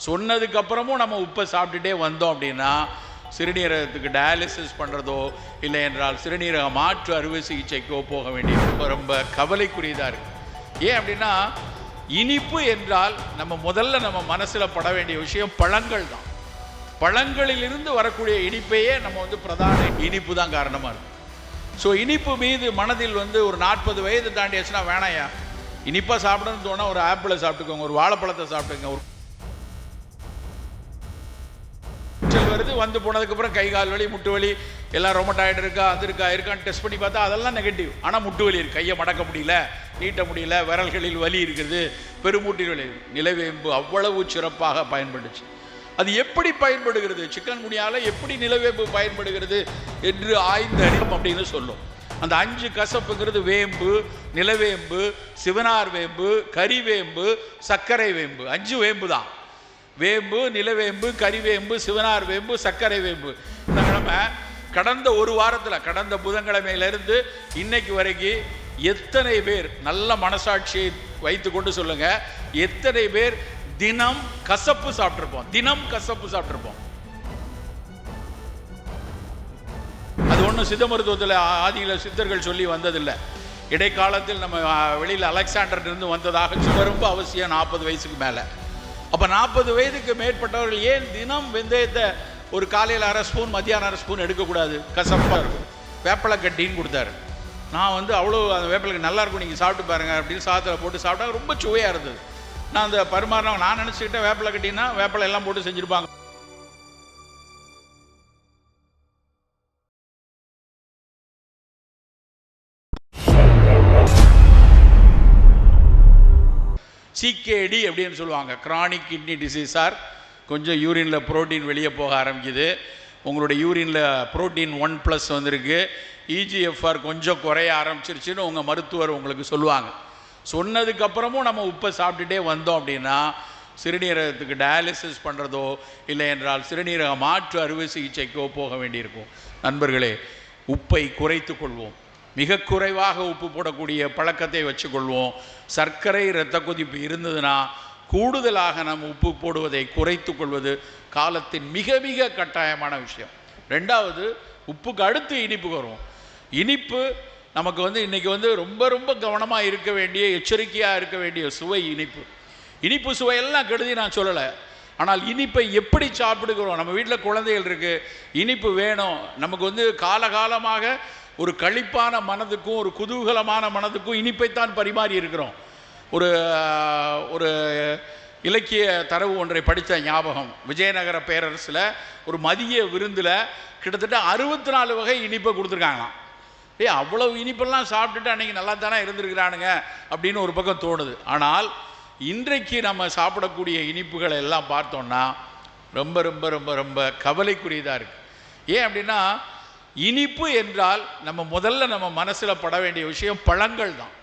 சொன்னதுக்கு அப்புறமும் நம்ம உப்பை சாப்பிட்டுட்டே வந்தோம் அப்படின்னா சிறுநீரகத்துக்கு டயாலிசிஸ் பண்ணுறதோ இல்லை என்றால் சிறுநீரக மாற்று அறுவை சிகிச்சைக்கோ போக வேண்டிய ரொம்ப ரொம்ப கவலைக்குரியதாக இருக்குது ஏன் அப்படின்னா இனிப்பு என்றால் நம்ம முதல்ல நம்ம மனசில் பட வேண்டிய விஷயம் பழங்கள் தான். பழங்களிலிருந்து வரக்கூடிய இனிப்பையே நம்ம வந்து பிரதான இனிப்பு தான் காரணமாக இருக்கும் ஸோ இனிப்பு மீது மனதில் வந்து ஒரு நாற்பது வயது தாண்டியாச்சுன்னா வேணாயா இனிப்பாக சாப்பிடணும்னு தோணா ஒரு ஆப்பிளை சாப்பிட்டுக்கோங்க ஒரு வாழைப்பழத்தை சாப்பிட்டுங்க ஒரு காய்ச்சல் வருது வந்து போனதுக்கப்புறம் கை கால் வலி முட்டு வலி எல்லாம் ரொம்ப டயர்ட் இருக்கா அது இருக்கா இருக்கான்னு டெஸ்ட் பண்ணி பார்த்தா அதெல்லாம் நெகட்டிவ் ஆனால் முட்டு வலி இருக்கு. கையை மடக்க முடியல நீட்ட முடியல விரல்களில் வலி இருக்குது பெருமூட்டில் வலி நிலவேம்பு அவ்வளவு சிறப்பாக பயன்படுச்சு அது எப்படி பயன்படுகிறது? சிக்கன் குனியால் எப்படி நிலவேம்பு பயன்படுகிறது என்று ஆய்ந்து அறியும் அப்படின்னு சொல்லும். அந்த அஞ்சு கசப்புங்கிறது வேம்பு நிலவேம்பு சிவனார் வேம்பு கறிவேம்பு சர்க்கரை வேம்பு. அஞ்சு வேம்பு தான் வேம்பு நிலவேம்பு கறிவேம்பு சிவனார் வேம்பு சர்க்கரை வேம்பு. இந்த கிழமை கடந்த ஒரு வாரத்தில் கடந்த புதன்கிழமையிலிருந்து இன்னைக்கு வரைக்கும் எத்தனை பேர் நல்ல மனசாட்சியை வைத்துக்கொண்டு சொல்லுங்க. எத்தனை பேர் தினம் கசப்பு சாப்பிட்ருப்போம் தினம் கசப்பு சாப்பிட்ருப்போம் அது ஒன்றும் சித்த மருத்துவத்தில் ஆதியில் சித்தர்கள் சொல்லி வந்ததில்லை. இடைக்காலத்தில் நம்ம வெளியில் அலெக்சாண்டர் இருந்து வந்ததாக சொல்ல ரொம்ப அவசியம் நாற்பது வயசுக்கு மேலே. அப்போ நாற்பது வயதுக்கு மேற்பட்டவர்கள் ஏன் தினம் வெந்தயத்தை ஒரு காலையில் அரை ஸ்பூன் மத்தியானம் அரை ஸ்பூன் எடுக்கக்கூடாது? கசப்பாக இருக்கும். வேப்பலை கட்டின்னு கொடுத்தாரு. நான் வந்து அவ்வளோ அந்த வேப்பிலைக்கு நல்லாயிருக்கும் நீங்கள் சாப்பிட்டு பாருங்கள் அப்படின்னு சாதத்தில் போட்டு சாப்பிட்டா ரொம்ப சுவையாக இருந்தது. நான் அந்த பரிமாறினவங்க நான் நினச்சிக்கிட்டேன் வேப்பிலை கட்டினா வேப்பிலை எல்லாம் போட்டு செஞ்சுருப்பாங்க. சிகேடி அப்படின்னு சொல்லுவாங்க. கிரானிக் கிட்னி டிசீஸ் கொஞ்சம் யூரினில் புரோட்டீன் வெளியே போக ஆரம்பிக்குது. உங்களுடைய யூரினில் புரோட்டீன் ஒன் ப்ளஸ் வந்திருக்கு. இஜிஎஃப்ஆர் கொஞ்சம் குறைய ஆரம்பிச்சிருச்சுன்னு உங்கள் மருத்துவர் உங்களுக்கு சொல்லுவாங்க. சொன்னதுக்கப்புறமும் நம்ம உப்பை சாப்பிட்டுட்டே வந்தோம் அப்படின்னா சிறுநீரகத்துக்கு டயாலிசிஸ் பண்ணுறதோ இல்லை என்றால் சிறுநீரக மாற்று அறுவை சிகிச்சைக்கோ போக வேண்டியிருக்கும். நண்பர்களே உப்பை குறைத்து கொள்வோம். மிக குறைவாக உப்பு போடக்கூடிய பழக்கத்தை வச்சுக்கொள்வோம். சர்க்கரை இரத்த கொதிப்பு இருந்ததுன்னா கூடுதலாக நம்ம உப்பு போடுவதை குறைத்து கொள்வது காலத்தின் மிக மிக கட்டாயமான விஷயம். ரெண்டாவது உப்புக்கு அடுத்து இனிப்பு வரும். இனிப்பு நமக்கு வந்து இன்றைக்கி வந்து ரொம்ப ரொம்ப கவனமாக இருக்க வேண்டிய எச்சரிக்கையாக இருக்க வேண்டிய சுவை இனிப்பு. இனிப்பு சுவையெல்லாம் கெடுதி நான் சொல்லலை. ஆனால் இனிப்பை எப்படி சாப்பிடுகிறோம்? நம்ம வீட்டில் குழந்தைகள் இருக்குது இனிப்பு வேணும். நமக்கு வந்து காலகாலமாக ஒரு களிப்பான மனதுக்கும் ஒரு குதூகலமான மனதுக்கும் இனிப்பைத்தான் பரிமாறி இருக்கிறோம். ஒரு ஒரு இலக்கிய தரவு ஒன்றை படித்த ஞாபகம். விஜயநகர பேரரசில் ஒரு மதிய விருந்தில் கிட்டத்தட்ட அறுபத்தி நாலு வகை இனிப்பை கொடுத்துருக்காங்களாம். ஏய் அவ்வளவு இனிப்பெல்லாம் சாப்பிட்டுட்டு அன்றைக்கி நல்லா தானே இருந்திருக்கிறானுங்க அப்படின்னு ஒரு பக்கம் தோணுது. ஆனால் இன்றைக்கு நம்ம சாப்பிடக்கூடிய இனிப்புகளை எல்லாம் பார்த்தோன்னா ரொம்ப ரொம்ப ரொம்ப ரொம்ப கவலைக்குரியதாக இருக்குது ஏன் அப்படின்னா இனிப்பு என்றால் நம்ம முதல்ல நம்ம மனசில் பட வேண்டிய விஷயம் பழங்கள் தான்.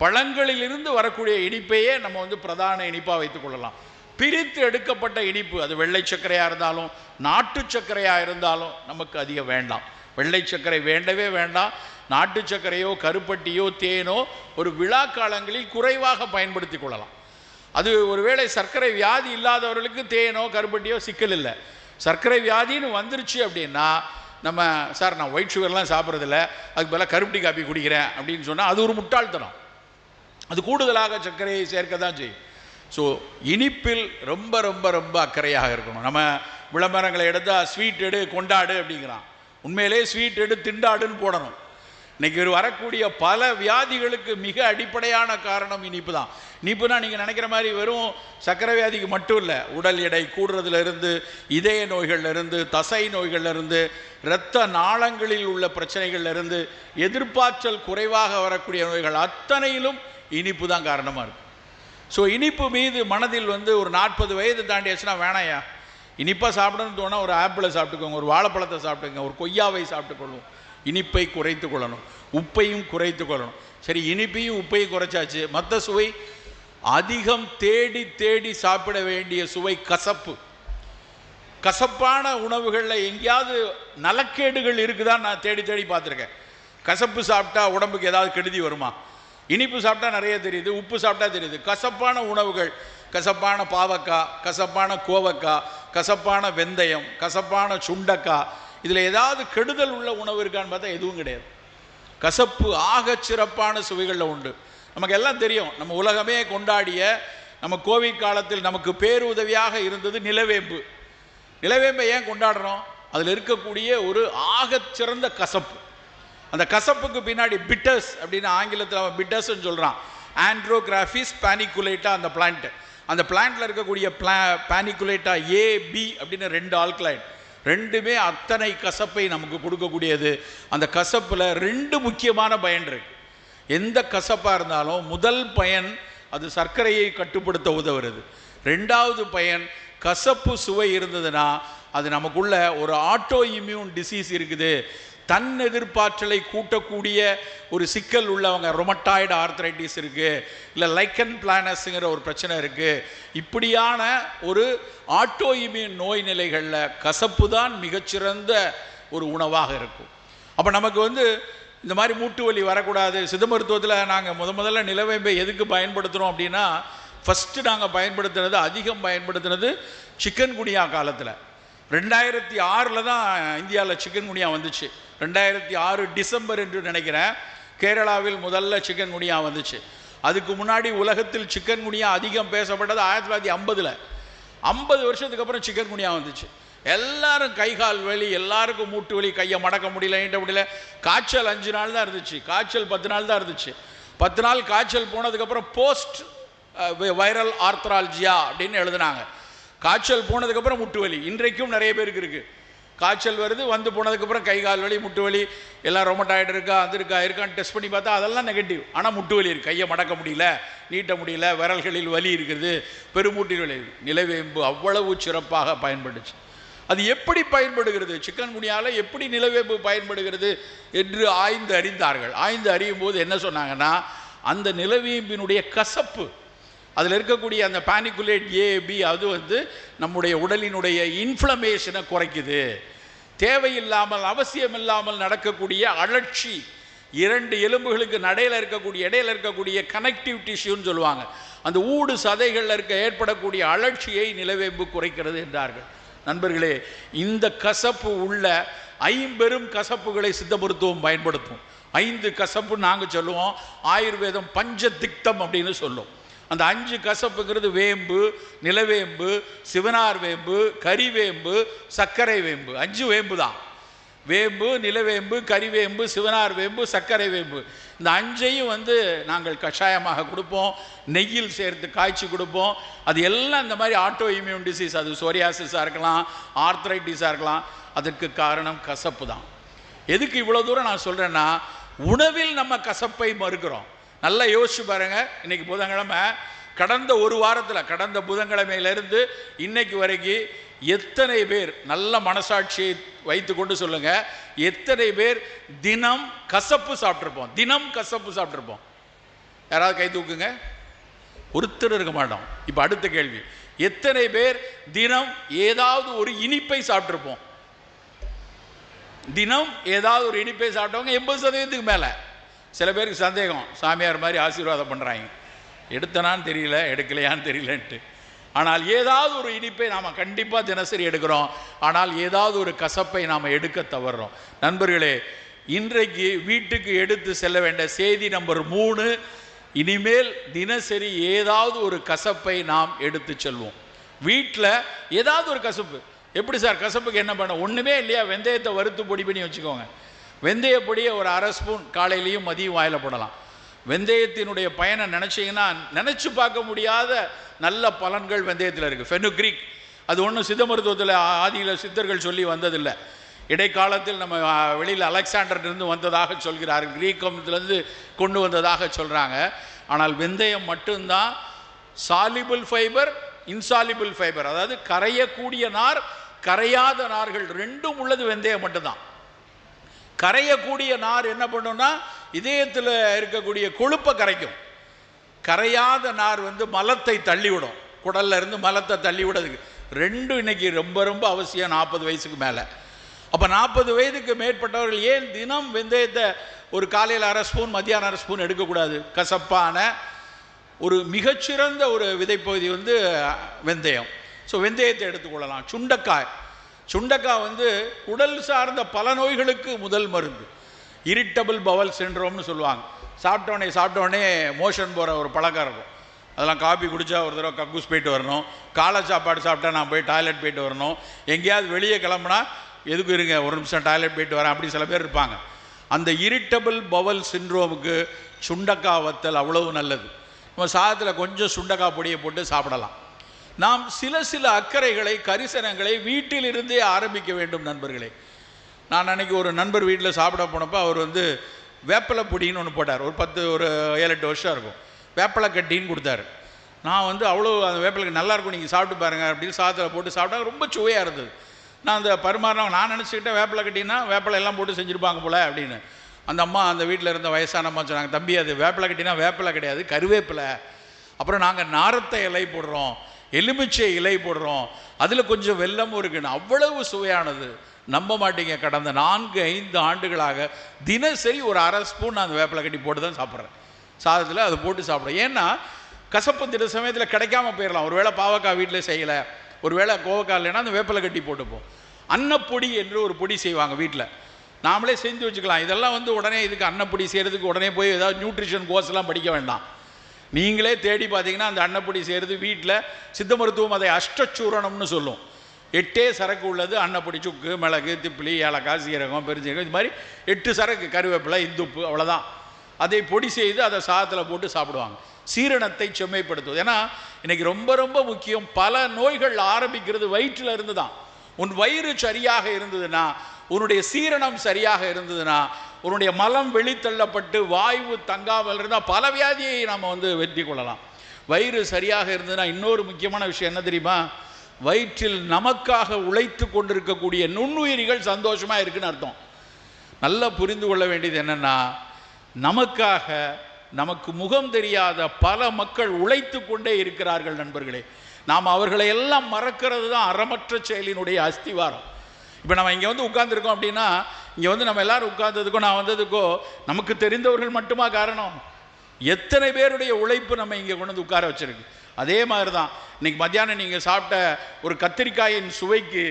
பழங்களிலிருந்து வரக்கூடிய இனிப்பையே நம்ம வந்து பிரதான இனிப்பாக வைத்துக் கொள்ளலாம். பிரித்து எடுக்கப்பட்ட இனிப்பு அது வெள்ளை சர்க்கரையாக இருந்தாலும் நாட்டு சர்க்கரையாக இருந்தாலும் நமக்கு அதிகம் வேண்டாம். வெள்ளை சர்க்கரை வேண்டவே வேண்டாம். நாட்டு சர்க்கரையோ கருப்பட்டியோ தேனோ ஒரு விழா காலங்களில் குறைவாக பயன்படுத்தி கொள்ளலாம். அது ஒருவேளை சர்க்கரை வியாதி இல்லாதவர்களுக்கு தேனோ கருப்பட்டியோ சிக்கல் இல்லை. சர்க்கரை வியாதின்னு வந்துருச்சு அப்படின்னா நம்ம சார் நான் ஒயிட் சுகர்லாம் சாப்பிட்றதில்ல. அதுக்கு பதிலாக கருப்பட்டி காப்பி குடிக்கிறேன். அப்படின்னு சொன்னால் அது ஒரு முட்டாள்தனம். அது கூடுதலாக சர்க்கரையை சேர்க்க தான் செய்யும். ஸோ இனிப்பில் ரொம்ப ரொம்ப ரொம்ப அக்கறையாக இருக்கணும். நம்ம விளம்பரங்களை எடுத்தால் ஸ்வீட் எடு கொண்டாடு அப்படிங்கிறான். உண்மையிலே ஸ்வீட் எடு திண்டாடுன்னு போடணும். இன்னைக்கு வரக்கூடிய பல வியாதிகளுக்கு மிக அடிப்படையான காரணம் இனிப்பு தான் இனிப்புனா நீங்கள் நினைக்கிற மாதிரி வெறும் சக்கரை வியாதிக்கு மட்டும் இல்லை உடல் எடை கூடுறதுலேருந்து இதய நோய்கள்ல இருந்து தசை நோய்கள்லேருந்து இரத்த நாளங்களில் உள்ள பிரச்சனைகள்லேருந்து இருந்து குறைவாக வரக்கூடிய நோய்கள் அத்தனையிலும் இனிப்பு தான் காரணமாக இருக்கு. ஸோ இனிப்பு மீது மனதில் வந்து ஒரு நாற்பது வயது தாண்டியாச்சுன்னா வேணாயா இனிப்பாக சாப்பிடணும்னு தோணா ஒரு ஆப்பிளை சாப்பிட்டுக்கோங்க ஒரு வாழைப்பழத்தை சாப்பிட்டுக்கோங்க ஒரு கொய்யாவை சாப்பிட்டுக்கொள்ளும் இனிப்பை குறைத்து கொள்ளணும். உப்பையும் குறைத்து கொள்ளணும். சரி இனிப்பையும் உப்பையும் குறைச்சாச்சு. மற்ற சுவை அதிகம் தேடி தேடி சாப்பிட வேண்டிய சுவை கசப்பு. கசப்பான உணவுகளில் எங்கேயாவது நலக்கேடுகள் இருக்குதான்னு நான் தேடி தேடி பார்த்துருக்கேன். கசப்பு சாப்பிட்டா உடம்புக்கு ஏதாவது கெடுதி வருமா? இனிப்பு சாப்பிட்டா நிறைய தெரியுது உப்பு சாப்பிட்டா தெரியுது. கசப்பான உணவுகள் கசப்பான பாவக்காய் கசப்பான கோவக்காய் கசப்பான வெந்தயம் கசப்பான சுண்டக்காய் இதில் ஏதாவது கெடுதல் உள்ள உணவு இருக்கான்னு பார்த்தா எதுவும் கிடையாது. கசப்பு ஆகச் சிறப்பான சுவைகளில் உண்டு. நமக்கு எல்லாம் தெரியும். நம்ம உலகமே கொண்டாடிய நம்ம கோவிட் காலத்தில் நமக்கு பேருதவியாக இருந்தது நிலவேம்பு. நிலவேம்பை ஏன் கொண்டாடுறோம்? அதில் இருக்கக்கூடிய ஒரு ஆகச் சிறந்த கசப்பு. அந்த கசப்புக்கு பின்னாடி பிட்டர்ஸ் அப்படின்னு ஆங்கிலத்தில் அவன் பிட்டர்ஸ்ன்னு சொல்கிறான் ஆண்ட்ரோகிராஃபிஸ் பேனிகுலேட்டா அந்த பிளான்ட்டு அந்த பிளான்ட்டில் இருக்கக்கூடிய பிளா பேனிகுலேட்டா ஏ பி அப்படின்னு ரெண்டு ஆல்கலைன் ரெண்டுமே அத்தனை கசப்பை நமக்கு கொடுக்கக்கூடியது. அந்த கசப்பில் ரெண்டு முக்கியமான பயன் இருக்குது எந்த கசப்பாக இருந்தாலும் முதல் பயன் அது சர்க்கரையை கட்டுப்படுத்த உதவுறது. ரெண்டாவது பயன் கசப்பு சுவை இருந்ததுன்னா அது நமக்குள்ள ஒரு ஆட்டோ இம்யூன் டிசீஸ் இருக்குது. தன் எதிர்ப்பாற்றலை கூட்டக்கூடிய ஒரு சிக்கல் உள்ளவங்க ரொமட்டாய்டு ஆர்த்ரைட்டிஸ் இருக்குது இல்லை லைக்கன் பிளானஸுங்கிற ஒரு பிரச்சனை இருக்குது இப்படியான ஒரு ஆட்டோ இம்யூன் நோய் நிலைகளில் கசப்பு தான் மிகச்சிறந்த ஒரு உணவாக இருக்கும். அப்போ நமக்கு வந்து இந்த மாதிரி மூட்டு வலி வரக்கூடாது. சித்த மருத்துவத்தில் நாங்கள் முத முதல்ல நிலவேம்பை எதுக்கு பயன்படுத்துகிறோம் அப்படின்னா ஃபஸ்ட்டு நாங்கள் பயன்படுத்துனது அதிகம் பயன்படுத்துனது சிக்கன் குனியா காலத்தில். ரெண்டாயிரத்தி ஆறில் தான் இந்தியாவில் சிக்கன் குனியா வந்துச்சு. ரெண்டாயிரத்தி ஆறு டிசம்பர் என்று நினைக்கிறேன். கேரளாவில் முதல்ல சிக்கன் குனியா வந்துச்சு. அதுக்கு முன்னாடி உலகத்தில் சிக்கன் குனியா அதிகம் பேசப்பட்டது ஆயிரத்தி தொள்ளாயிரத்தி ஐம்பதில். ஐம்பது வருஷத்துக்கு அப்புறம் சிக்கன் குனியா வந்துச்சு. எல்லாரும் கை கால் வலி எல்லாருக்கும் மூட்டு வலி கையை மடக்க முடியல ஈட்ட முடியல. காய்ச்சல் அஞ்சு நாள் தான் இருந்துச்சு. காய்ச்சல் பத்து நாள் தான் இருந்துச்சு. பத்து நாள் காய்ச்சல் போனதுக்கப்புறம் போஸ்ட் வைரல் ஆர்த்ராலஜியா அப்படின்னு எழுதுனாங்க. காய்ச்சல் போனதுக்கப்புறம் முட்டு வலி இன்றைக்கும் நிறைய பேருக்கு இருக்குது காய்ச்சல் வருது வந்து போனதுக்கப்புறம் கை கால் வலி முட்டு வலி எல்லாம் ரொமட்டாய்டு இருக்கா அது இருக்கா இருக்கான்னு டெஸ்ட் பண்ணி பார்த்தா அதெல்லாம் நெகட்டிவ் ஆனால் முட்டு வலி இருக்குது கையை மடக்க முடியல நீட்ட முடியல விரல்களில் வலி இருக்குது பெருமூட்டில் வலி நிலவேம்பு அவ்வளவு சிறப்பாக பயன்பட்டுச்சு. அது எப்படி பயன்படுகிறது? சிக்கன் குனியால் எப்படி நிலவேம்பு பயன்படுகிறது என்று ஆய்ந்து அறிந்தார்கள். ஆய்ந்து அறியும் போது என்ன சொன்னாங்கன்னா அந்த நிலவேம்பினுடைய கசப்பு அதில் இருக்கக்கூடிய அந்த பானிகுலேட் ஏபி அது வந்து நம்முடைய உடலினுடைய இன்ஃப்ளமேஷனை குறைக்குது. தேவையில்லாமல் அவசியம் இல்லாமல் நடக்கக்கூடிய அழற்சி இரண்டு எலும்புகளுக்கு நடையில் இருக்கக்கூடிய இடையில இருக்கக்கூடிய கனெக்டிவ் டிஷ்யூன்னு சொல்லுவாங்க. அந்த ஊடு சதைகளில் இருக்க ஏற்படக்கூடிய அழற்சியை நிலவேம்பு குறைக்கிறது என்றார்கள். நண்பர்களே இந்த கசப்பு உள்ள ஐம்பெரும் கசப்புகளை சித்த மருத்துவம் பயன்படுத்தும் ஐந்து கசப்பு நாங்கள் சொல்லுவோம். ஆயுர்வேதம் பஞ்ச திக்தம் அப்படின்னு சொல்லும். அந்த அஞ்சு கசப்புங்கிறது வேம்பு நிலவேம்பு சிவனார் வேம்பு கறிவேம்பு சர்க்கரை வேம்பு. அஞ்சு வேம்பு தான். வேம்பு நிலவேம்பு கறிவேம்பு சிவனார் வேம்பு சர்க்கரை வேம்பு. இந்த அஞ்சையும் வந்து நாங்கள் கஷாயமாக கொடுப்போம். நெய்யில் சேர்த்து காய்ச்சி கொடுப்போம். அது எல்லாம் இந்த மாதிரி ஆட்டோ இம்யூன் டிசீஸ் அது சோரியாசிஸாக இருக்கலாம் ஆர்த்ரைட்டிஸாக இருக்கலாம். அதற்கு காரணம் கசப்பு தான். எதுக்கு இவ்வளோ தூரம் நான் சொல்கிறேன்னா உணவில் நம்ம கசப்பை மறுக்கிறோம். நல்லா யோசிச்சு பாருங்க. இன்னைக்கு புதன்கிழமை. கடந்த ஒரு வாரத்தில் கடந்த புதன்கிழமையிலிருந்து இன்னைக்கு வரைக்கும் எத்தனை பேர் நல்ல மனசாட்சியை வைத்து கொண்டு சொல்லுங்க. எத்தனை பேர் தினம் கசப்பு சாப்பிட்ருப்போம் தினம் கசப்பு சாப்பிட்ருப்போம் யாராவது கை தூக்குங்க? ஒருத்தர் இருக்க மாட்டோம். இப்போ அடுத்த கேள்வி. எத்தனை பேர் தினம் ஏதாவது ஒரு இனிப்பை சாப்பிட்ருப்போம் தினம் ஏதாவது ஒரு இனிப்பை சாப்பிட்டவங்க எண்பது சதவீதத்துக்கு மேலே. சில பேருக்கு சந்தேகம் சாமியார் மாதிரி ஆசீர்வாதம் பண்ணுறாங்க எடுத்தனான்னு தெரியல எடுக்கலையான்னு தெரியலன்ட்டு. ஆனால் ஏதாவது ஒரு இனிப்பை நாம் கண்டிப்பாக தினசரி எடுக்கிறோம். ஆனால் ஏதாவது ஒரு கசப்பை நாம் எடுக்க தவறுறோம் நண்பர்களே இன்றைக்கு வீட்டுக்கு எடுத்து செல்ல வேண்டிய செய்தி நம்பர் மூணு இனிமேல் தினசரி ஏதாவது ஒரு கசப்பை நாம் எடுத்து செல்வோம். வீட்டில் ஏதாவது ஒரு கசப்பு. எப்படி சார்? கசப்புக்கு என்ன பண்ண ஒன்றுமே இல்லையா? வெந்தயத்தை வறுத்து பொடி பண்ணி வச்சுக்கோங்க. வெந்தய பொடியை ஒரு அரை ஸ்பூன் காலையிலையும் மதியம் வாயில் போடலாம். வெந்தயத்தினுடைய பயனை நினச்சிங்கன்னா நினச்சி பார்க்க முடியாத நல்ல பலன்கள் வெந்தயத்தில் இருக்குது ஃபெனுக்ரிக் அது ஒன்றும் சித்த மருத்துவத்தில் ஆதியில் சித்தர்கள் சொல்லி வந்ததில்லை. இடைக்காலத்தில் நம்ம வெளியில் அலெக்சாண்டர்லேருந்து வந்ததாக சொல்கிறார்கள். கிரீக்கம்லேருந்து கொண்டு வந்ததாக சொல்கிறாங்க ஆனால் வெந்தயம் மட்டும்தான் சாலிபிள் ஃபைபர் இன்சாலிபிள் ஃபைபர் அதாவது கரையக்கூடிய நார் கரையாத நார்கள் ரெண்டும் உள்ளது வெந்தயம் மட்டும்தான். கரையக்கூடிய நார் என்ன பண்ணும்னா இதயத்தில் இருக்கக்கூடிய கொழுப்பை கரைக்கும். கரையாத நார் வந்து மலத்தை தள்ளிவிடும். குடல்ல இருந்து மலத்தை தள்ளி விடுறதுக்கு ரெண்டும் இன்னைக்கு ரொம்ப ரொம்ப அவசியம் நாற்பது வயசுக்கு மேலே. அப்போ நாற்பது வயதுக்கு மேற்பட்டவர்கள் ஏன் தினம் வெந்தயத்தை ஒரு காலையில் அரை ஸ்பூன் மத்தியானம் அரை ஸ்பூன் எடுக்கக்கூடாது? கசப்பான ஒரு மிகச்சிறந்த ஒரு விதைப்பகுதி வந்து வெந்தயம். ஸோ வெந்தயத்தை எடுத்துக்கொள்ளலாம். சுண்டக்காய். சுண்டக்காய் வந்து உடல் சார்ந்த பல நோய்களுக்கு முதல் மருந்து. இரிட்டபிள் பவல் சின்ரோம்னு சொல்லுவாங்க. சாப்பிட்டோடனே சாப்பிட்டோடனே மோஷன் போகிற ஒரு பழக்கம் இருக்கும். அதெல்லாம் காபி குடித்தா ஒரு தடவை கக்கூஸ் போயிட்டு வரணும். காலை சாப்பாடு சாப்பிட்டா நான் போய் டாய்லெட் போயிட்டு வரணும். எங்கேயாவது வெளியே கிளம்புனா எதுக்கு இருங்க ஒரு நிமிஷம் டாய்லெட் போயிட்டு வரேன் அப்படி சில பேர் இருப்பாங்க. அந்த இரிட்டபிள் பவல் சின்ரோமுக்கு சுண்டக்காய் வத்தல் அவ்வளவு நல்லது. நம்ம சாதத்தில் கொஞ்சம் சுண்டக்காய் பொடியை போட்டு சாப்பிடலாம். நாம் சில சில அக்கறைகளை கரிசனங்களை வீட்டிலிருந்தே ஆரம்பிக்க வேண்டும் நண்பர்களே. நான் அன்னைக்கு ஒரு நண்பர் வீட்டில் சாப்பிட போனப்போ அவர் வந்து வேப்பலை பொடின்னு ஒன்று போட்டார். ஒரு பத்து ஒரு ஏழு எட்டு வருஷம் இருக்கும். வேப்பிலை கட்டின்னு கொடுத்தாரு. நான் வந்து அவ்வளோ அந்த வேப்பலுக்கு நல்லாயிருக்கும் நீங்கள் சாப்பிட்டு பாருங்கள் அப்படின்னு சாதத்தில் போட்டு சாப்பிட்டா ரொம்ப சுவையாக இருந்தது. நான் அந்த பரிமாறினவங்க நான் நினச்சிக்கிட்டேன் வேப்பலை கட்டினா வேப்பிலை எல்லாம் போட்டு செஞ்சுருப்பாங்க போல அப்படின்னு. அந்த அம்மா அந்த வீட்டில் இருந்த வயசான அம்மா சொன்னாங்க தம்பி அது வேப்பலை கட்டினா வேப்பிலை கிடையாது கருவேப்பிலை. அப்புறம் நாங்கள் நாரத்தை இலை போடுறோம். எலுமிச்சை இலை போடுறோம். அதில் கொஞ்சம் வெல்லமும் இருக்குன்னு. அவ்வளவு சுவையானது. நம்ப மாட்டீங்க கடந்த நான்கு ஐந்து ஆண்டுகளாக தினசரி ஒரு அரை ஸ்பூன் நான் அந்த வேப்பிலை கட்டி போட்டு தான் சாப்பிட்றேன். சாதத்தில் அதை போட்டு சாப்பிட்றேன். ஏன்னா கசப்பு தின சமயத்தில் கிடைக்காம போயிடலாம் ஒரு வேளை பாவக்காய் வீட்டில் செய்யலை. ஒரு வேளை கோவக்காய் இல்லைன்னா அந்த வேப்பிலை கட்டி போட்டுப்போம். அன்னப்பொடி என்று ஒரு பொடி செய்வாங்க வீட்டில் நாமளே செஞ்சு வச்சுக்கலாம். இதெல்லாம் வந்து உடனே இதுக்கு அன்னப்பொடி செய்கிறதுக்கு உடனே போய் ஏதாவது நியூட்ரிஷன் கோர்ஸ்லாம் படிக்க வேண்டாம். நீங்களே தேடி பார்த்தீங்கன்னா அந்த அன்னப்பொடி செய்கிறது வீட்டில் சித்த மருத்துவம் அதை அஷ்டச்சூரணம்னு சொல்லும். எட்டே சரக்கு உள்ளது அன்னப்பொடி சுக்கு மிளகு திப்பிலி ஏலக்காய் சீரகம் பெருஞ்சீரகம் இது மாதிரி எட்டு சரக்கு கருவேப்பிலை இந்துப்பு அவ்வளோதான் அதை பொடி செய்து அதை சாதத்தில் போட்டு சாப்பிடுவாங்க. சீரணத்தை செம்மைப்படுத்துவது. ஏன்னா இன்னைக்கு ரொம்ப ரொம்ப முக்கியம். பல நோய்கள் ஆரம்பிக்கிறது வயிற்றில் இருந்து தான் உன் வயிறு சரியாக இருந்ததுன்னா உன்னுடைய சீரணம் சரியாக இருந்ததுன்னா உன்னுடைய மலம் வெளித்தள்ளப்பட்டு வாய்வு தங்காமல் இருந்தால் பல வியாதியை நாம் வந்து வெற்றி கொள்ளலாம். வயிறு சரியாக இருந்ததுன்னா இன்னொரு முக்கியமான விஷயம் என்ன தெரியுமா? வயிற்றில் நமக்காக உழைத்து கொண்டிருக்கக்கூடிய நுண்ணுயிரிகள் சந்தோஷமாக இருக்குன்னு அர்த்தம். நல்லா புரிந்து கொள்ள வேண்டியது என்னென்னா நமக்காக நமக்கு முகம் தெரியாத பல மக்கள் உழைத்து கொண்டே இருக்கிறார்கள் நண்பர்களே. நாம் அவர்களை எல்லாம் மறக்கிறது தான் அறமற்ற செயலினுடைய அஸ்திவாரம். இப்போ நம்ம இங்கே வந்து உட்காந்துருக்கோம் அப்படின்னா இங்கே வந்து நம்ம எல்லாரும் உட்கார்ந்ததுக்கோ நான் வந்ததுக்கோ நமக்கு தெரிந்தவர்கள் மட்டுமா காரணம்? எத்தனை பேருடைய உழைப்பு நம்ம இங்கே கொண்டு வந்து உட்கார வச்சிருக்கு? அதே மாதிரி தான் இன்னைக்கு மத்தியானம் நீங்கள் சாப்பிட்ட ஒரு கத்திரிக்காயின் சுவைக்கு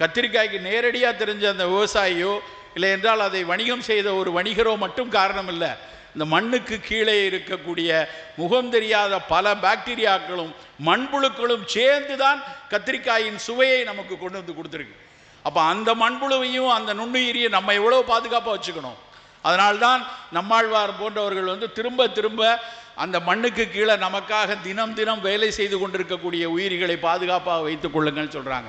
கத்திரிக்காய்க்கு நேரடியாக தெரிஞ்ச அந்த விவசாயியோ இல்லை என்றால் அதை வணிகம் செய்த ஒரு வணிகரோ மட்டும் காரணம் இல்லை. இந்த மண்ணுக்கு கீழே இருக்கக்கூடிய முகம் தெரியாத பல பாக்டீரியாக்களும் மண்புழுக்களும் சேர்ந்து தான் கத்திரிக்காயின் சுவையை நமக்கு கொண்டு வந்து கொடுத்துருக்கு. அப்போ அந்த மண்புழுவையும் அந்த நுண்ணுயிரியும் நம்ம எவ்வளோ பாதுகாப்பாக வச்சுக்கணும்? அதனால்தான் நம்மாழ்வார் போன்றவர்கள் வந்து திரும்ப திரும்ப அந்த மண்ணுக்கு கீழே நமக்காக தினம் தினம் வேலை செய்து கொண்டிருக்கக்கூடிய உயிரிகளை பாதுகாப்பாக வைத்துக் கொள்ளுங்கள் சொல்கிறாங்க